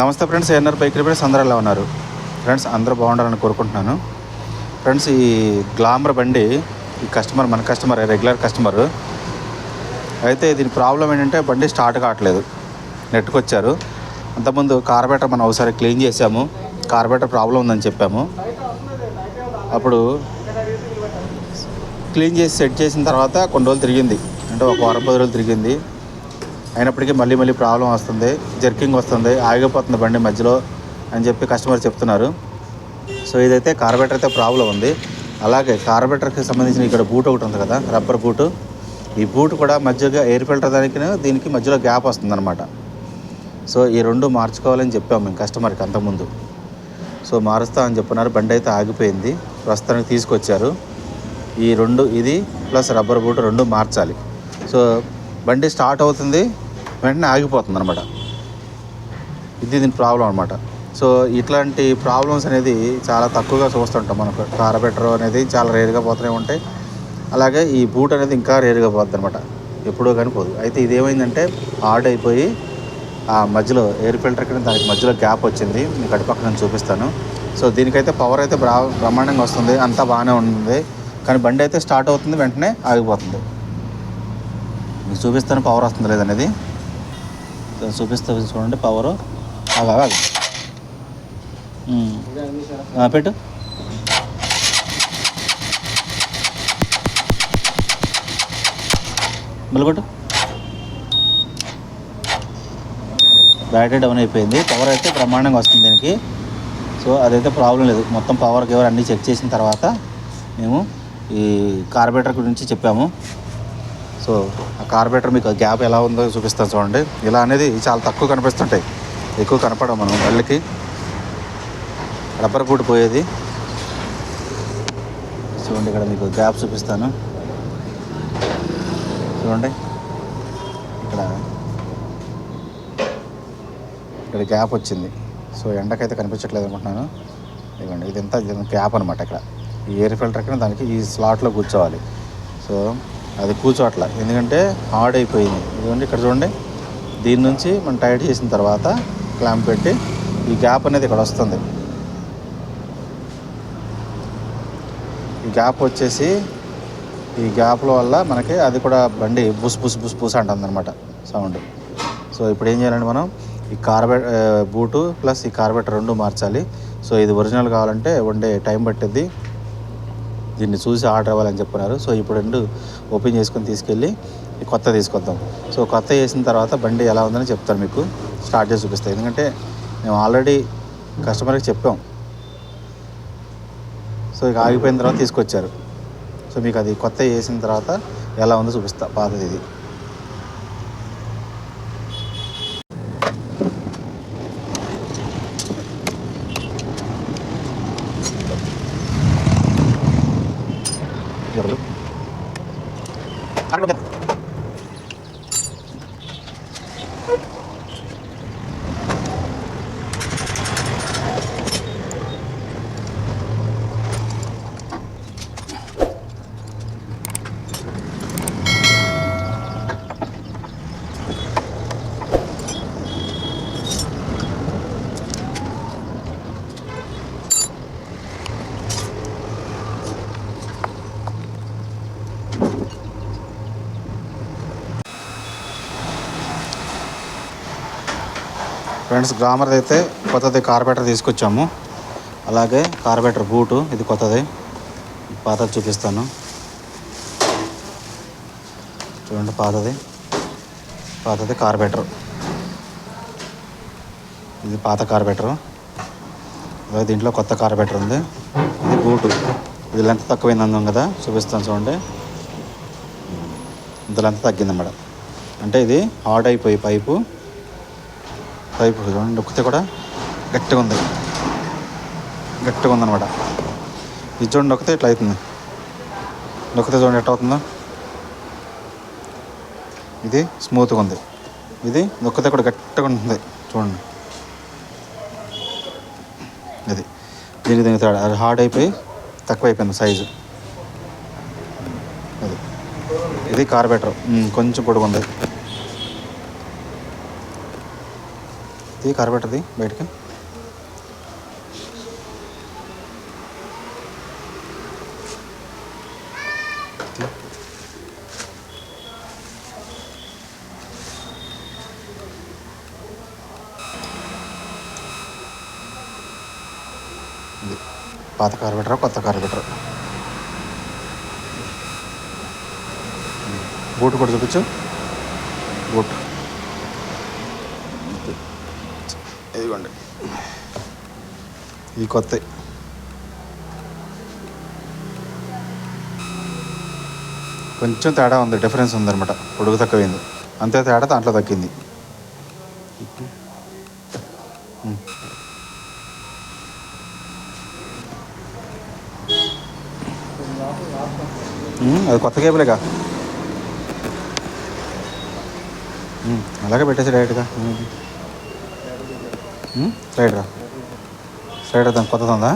నమస్తే friends ANR bike repairs అందరూ ఎలా ఉన్నారు? ఫ్రెండ్స్ అందరూ బాగుండాలని కోరుకుంటున్నాను. ఫ్రెండ్స్ ఈ గ్లామర్ బండి ఈ కస్టమర్ మన కస్టమర్ రెగ్యులర్ కస్టమర్ అయితే దీని ప్రాబ్లం ఏంటంటే బండి స్టార్ట్ కావట్లేదు. నెట్టుకొచ్చారు అంతకుముందు కార్బేటర్ మనం ఒకసారి క్లీన్ చేసాము కార్బేటర్ ప్రాబ్లం ఉందని చెప్పాము. అప్పుడు క్లీన్ చేసి సెట్ చేసిన తర్వాత కొన్ని రోజులు తిరిగింది. అంటే ఒక వారం పది రోజులు తిరిగింది. అయినప్పటికీ మళ్ళీ మళ్ళీ ప్రాబ్లం వస్తుంది జర్కింగ్ వస్తుంది ఆగిపోతుంది బండి మధ్యలో అని చెప్పి కస్టమర్ చెప్తున్నారు. సో ఇదైతే కార్బెటర్ అయితే ప్రాబ్లం ఉంది. అలాగే కార్బెటర్కి సంబంధించిన ఇక్కడ బూట్ ఒకటి ఉంది కదా రబ్బర్ బూటు. ఈ బూట్ కూడా మధ్యగా ఎయిర్ ఫిల్టర్ దానికి దీనికి మధ్యలో గ్యాప్ వస్తుందన్నమాట. సో ఈ రెండు మార్చుకోవాలని చెప్పాము మేము కస్టమర్కి అంతకుముందు. సో మారుస్తా అని చెప్పున్నారు బండి అయితే ఆగిపోయింది ప్రస్తుతానికి తీసుకొచ్చారు. ఈ రెండు ఇది ప్లస్ రబ్బర్ బూట్ రెండు మార్చాలి. సో బండి స్టార్ట్ అవుతుంది వెంటనే ఆగిపోతుంది అనమాట ఇది దీని ప్రాబ్లం అనమాట సో ఇట్లాంటి ప్రాబ్లమ్స్ అనేది చాలా తక్కువగా చూస్తుంటాం మనకు కార్బెటర్ అనేది చాలా రేరుగా పోతూనే ఉంటాయి. అలాగే ఈ బూట్ అనేది ఇంకా రేరుగా పోతుంది అనమాట ఎప్పుడో కానీ పోదు. అయితే ఇది ఏమైందంటే హార్డ్ అయిపోయి ఆ మధ్యలో ఎయిర్ ఫిల్టర్ కింద దానికి మధ్యలో గ్యాప్ వచ్చింది. మీకు అటుపక్క నేను చూపిస్తాను. సో దీనికైతే పవర్ అయితే బ్రా బ్రహ్మాండంగా వస్తుంది. అంతా బాగానే ఉంటుంది కానీ బండి అయితే స్టార్ట్ అవుతుంది వెంటనే ఆగిపోతుంది. మీకు చూపిస్తాను పవర్ వస్తుంది లేదనేది చూపిస్తా చూడండి పవరు అవి ఆగు. పెట్టు. బలగొట్టు బ్యాటరీ డౌన్ అయిపోయింది. పవర్ అయితే బ్రహ్మాండంగా వస్తుంది దీనికి. సో అదైతే ప్రాబ్లం లేదు. మొత్తం పవర్ గేవర్ అన్నీ చెక్ చేసిన తర్వాత మేము ఈ కార్బేటర్ గురించి చెప్పాము. సో ఆ కార్బేటర్ మీకు గ్యాప్ ఎలా ఉందో చూపిస్తాను చూడండి. ఇలా అనేది చాలా తక్కువ కనిపిస్తుంటాయి. ఎక్కువ కనపడం మనం మళ్ళీకి రబ్బర్ బూట్ పోయేది. చూడండి ఇక్కడ మీకు గ్యాప్ చూపిస్తాను. చూడండి. ఇక్కడ ఇక్కడ గ్యాప్ వచ్చింది. సో ఎండకైతే కనిపించట్లేదు అనుకుంటున్నాను. ఇదిగోండి ఇదంతా గ్యాప్ అనమాట ఇక్కడ. ఈ ఎయిర్ ఫిల్టర్ ఎక్కడ దానికి ఈ స్లాట్లో కూర్చోవాలి. సో అది కూర్చోట్ల ఎందుకంటే హార్డ్ అయిపోయింది. ఇదిగోండి ఇక్కడ చూడండి. దీని నుంచి మనం టైట్ చేసిన తర్వాత క్లాంప్ పెట్టి ఈ గ్యాప్ అనేది ఇక్కడ వస్తుంది. ఈ గ్యాప్ వచ్చేసి ఈ గ్యాప్ల వల్ల మనకి అది కూడా బండి బుస్ బుస్ బుస్ బుస్ అంటుంది అనమాట సౌండ్ సో ఇప్పుడు ఏం చేయాలంటే మనం ఈ కార్బెట్ బూటు ప్లస్ ఈ కార్బెట్ రెండు మార్చాలి. సో ఇది ఒరిజినల్ కావాలంటే వన్ డే టైం పట్టిద్ది. దీన్ని చూసి ఆర్డర్ అవ్వాలని చెప్పున్నారు సో ఇప్పుడు రెండు ఓపెన్ చేసుకొని తీసుకెళ్ళి కొత్త తీసుకొద్దాం. సో కొత్త వేసిన తర్వాత బండి ఎలా ఉందని చెప్తాను మీకు. స్టార్ట్ చేసి చూపిస్తాను ఎందుకంటే మేము ఆల్రెడీ కస్టమర్కి చెప్పాం. సో ఇక ఆగిపోయిన తర్వాత తీసుకొచ్చారు. సో మీకు అది కొత్త వేసిన తర్వాత ఎలా ఉందో చూపిస్తా. పాతది ఇది. Jangan ఫ్రెండ్స్ గ్రామర్ అయితే కొత్తది కార్పెటర్ తీసుకొచ్చాము. అలాగే కార్పెటర్ బూటు ఇది కొత్తది. పాతది చూపిస్తాను. చూడండి పాతది. పాతది కార్పెటర్ ఇది పాత కార్పెటర్ అలాగే దీంట్లో కొత్త కార్పెటర్ ఉంది. ఇది బూటు ఇది లెంత్ తక్కువైంది అందం కదా చూపిస్తాను చూడండి. ఇంత లెంత్ తగ్గిందన్నమాట అంటే ఇది హార్డ్ అయిపోయి పైపు. పైపు చూడండి. నొక్కితే కూడా గట్టిగా ఉంది. గట్టిగా ఉందన్నమాట. ఇది చూడండి నొక్కితే ఇట్లా అవుతుంది. నొక్కితే చూడండి ఎట్లా అవుతుందో. ఇది స్మూత్గా ఉంది. ఇది నొక్కితే కూడా గట్టిగా ఉంటుంది. చూడండి. ఇది. దీనికి దీనికి తేడా. అది హార్డ్ అయిపోయి తక్కువ అయిపోయింది సైజు అది ఇది కార్బెటర్ కొంచెం పొడుగు ఉంది తీ కరబెట్టది బయటికి. పాత కారు పెట్టరా కొత్త కొత్త పెట్టరా? బూట్ కూడా చూపించు. బూట్. ఇదిగోండి. ఈ కొత్త. కొంచెం తేడా ఉంది డిఫరెన్స్ ఉందన్నమాట. పొడుగు తక్కువైంది. అంతే తేడా దాంట్లో తగ్గింది. అది కొత్త కేబులేగా? అలాగే పెట్టేసి డైరెక్ట్గా స్లైడరా స్లైడర్ దాని కొత్తది ఉందా?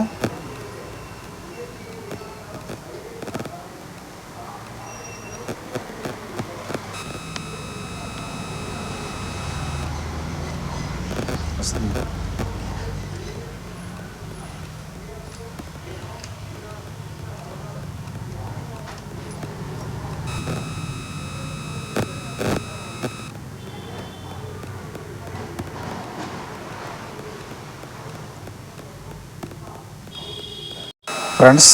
ఫ్రెండ్స్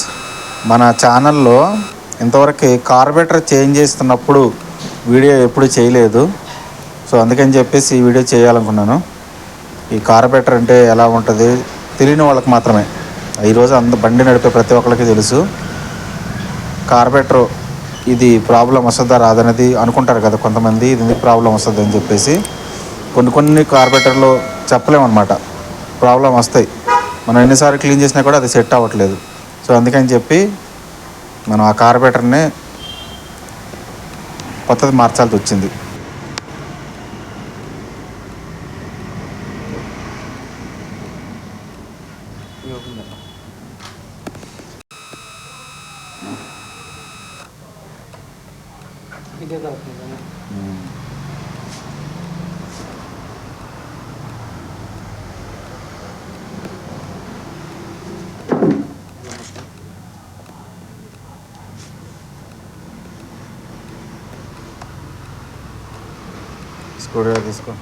మన ఛానల్లో ఇంతవరకు కార్బెటర్ చేంజ్ చేస్తున్నప్పుడు వీడియో ఎప్పుడు చేయలేదు. సో అందుకని చెప్పేసి ఈ వీడియో చేయాలనుకున్నాను. ఈ కార్బెటర్ అంటే ఎలా ఉంటుంది తెలియని వాళ్ళకి మాత్రమే. ఈరోజు అంత బండి నడిపే ప్రతి ఒక్కరికి తెలుసు. కార్బెటర్ ఇది ప్రాబ్లం వస్తుందా రాదనేది అనుకుంటారు కదా కొంతమంది. ఇది ఎందుకు ప్రాబ్లం వస్తుంది అని చెప్పేసి కొన్ని కొన్ని కార్బెటర్లో చెప్పలేమన్నమాట. ప్రాబ్లం వస్తాయి. మనం ఎన్నిసార్లు క్లీన్ చేసినా కూడా అది సెట్ అవ్వట్లేదు. సో అందుకని చెప్పి మనం ఆ కార్బెటర్ని కొత్తది మార్చాల్సి వచ్చింది. ఇదే స్క్రూ డ్రైవర్ తీసుకో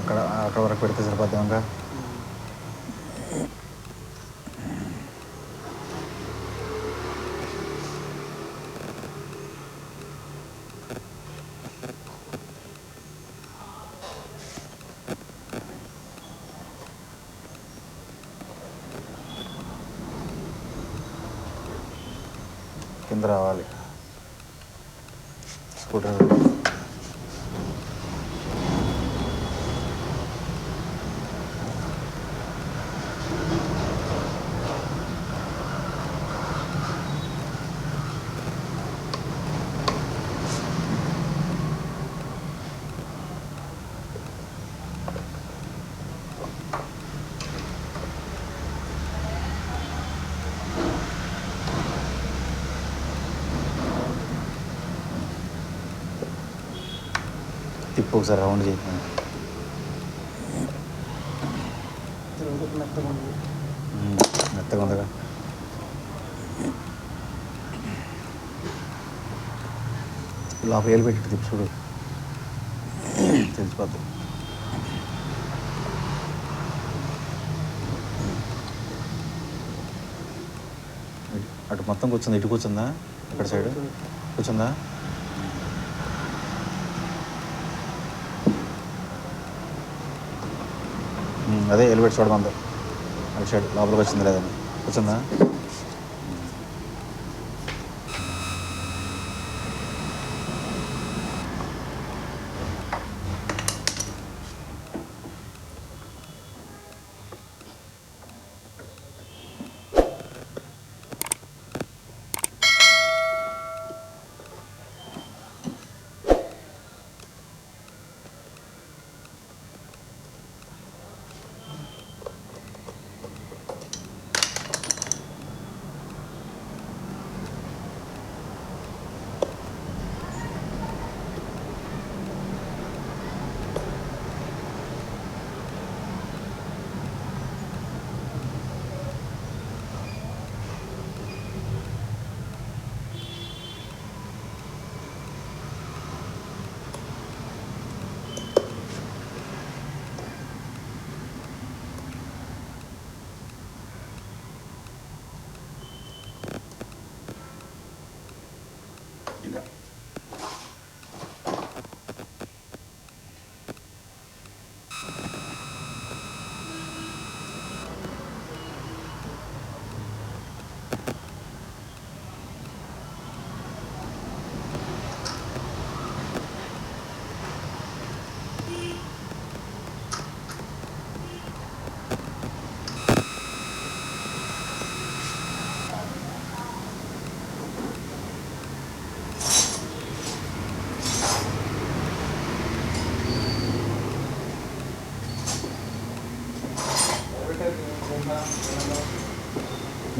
అక్కడ అక్కడ వరకు పెడితే సరిపోద్దాం రావాలి. స్కూటర్ ఒకసారి రౌండ్ చేయి మెత్తగా ఉందిగా. లోపల వేలు పెట్టి తిప్పి చూడు. తెలిసిపోద్దు. అటు మొత్తం కూర్చుంది ఇటు కూర్చుందా? ఇక్కడ సైడ్? కూర్చుందా? అదే ఎలివేట్ చూడమంది. అటు సైడ్ లోపలికి వచ్చింది లేదని వచ్చిందా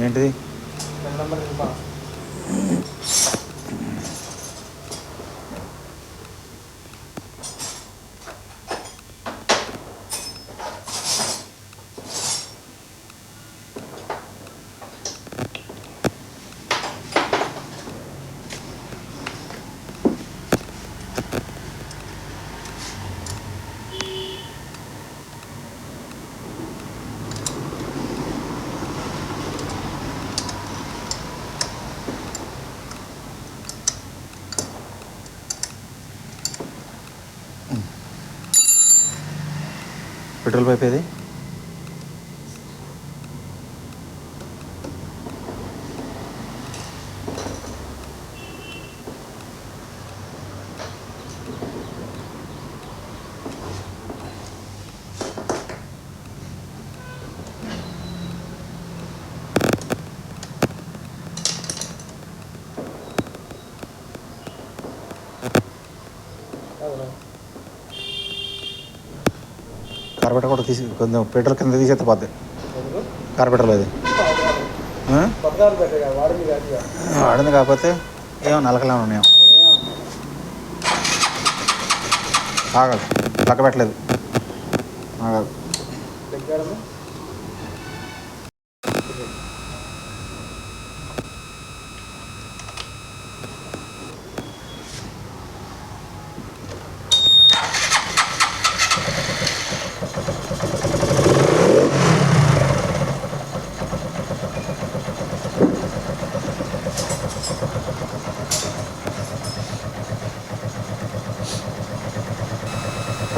ఏంటిది? రెండు నెంబర్ ఇవ్వ పెట్రోల్ పైప్ కార్పెటర్ కూడా తీసి కొంచెం పెట్రోల్ కింద తీసేస్తే పోద్ది. ఎందుకు కార్బెటర్ లేదు వాడింది కాకపోతే ఏమో నలకలే ఉన్నాయో. ఆగదు. పక్క పెట్టలేదు. ఆగదు.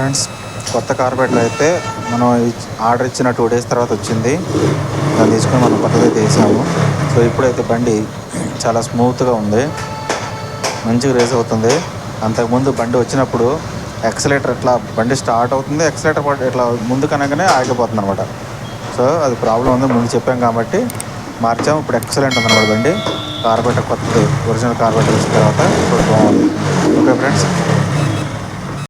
ఫ్రెండ్స్ కొత్త కార్పెటర్ అయితే మనం ఆర్డర్ ఇచ్చిన టూ డేస్ తర్వాత వచ్చింది. దాన్ని తీసుకొని మనం కొత్తదైతే వేసాము సో ఇప్పుడైతే బండి చాలా స్మూత్గా ఉంది. మంచిగా రేస్ అవుతుంది. అంతకుముందు బండి వచ్చినప్పుడు ఎక్సలేటర్ ఇట్లా బండి స్టార్ట్ అవుతుంది ఎక్సలేటర్ ఇట్లా ముందు కనగానే ఆగిపోతుంది అనమాట సో అది ప్రాబ్లం ఉంది. ముందు చెప్పాం కాబట్టి మార్చాము. ఇప్పుడు ఎక్సలెంట్ అనమాట బండి. కార్బెటర్ కొత్తది ఒరిజినల్ కార్బెటర్ వచ్చిన తర్వాత ఇప్పుడు బాగుంది ఓకే ఫ్రెండ్స్?